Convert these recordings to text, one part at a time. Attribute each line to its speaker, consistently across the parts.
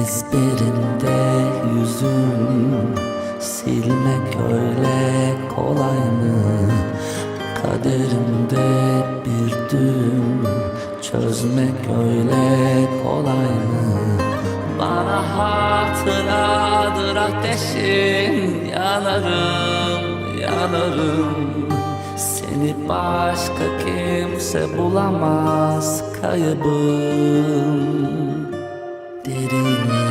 Speaker 1: Ezberimde yüzüm Silmek öyle kolay mı? Kaderimde bir düğüm Çözmek öyle kolay mı? Bana hatıradır ateşin Yanarım, yanarım Seni başka kimse bulamaz kaybım Didn't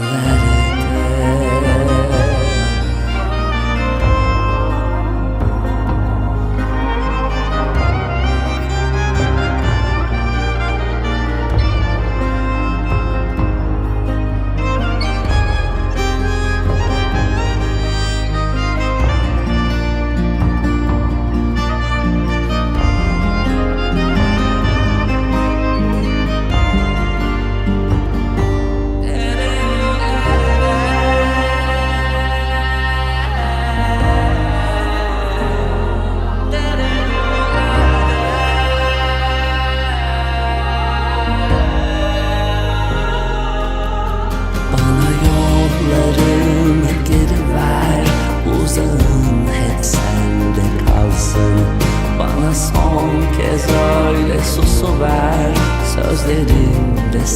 Speaker 1: So só os
Speaker 2: this.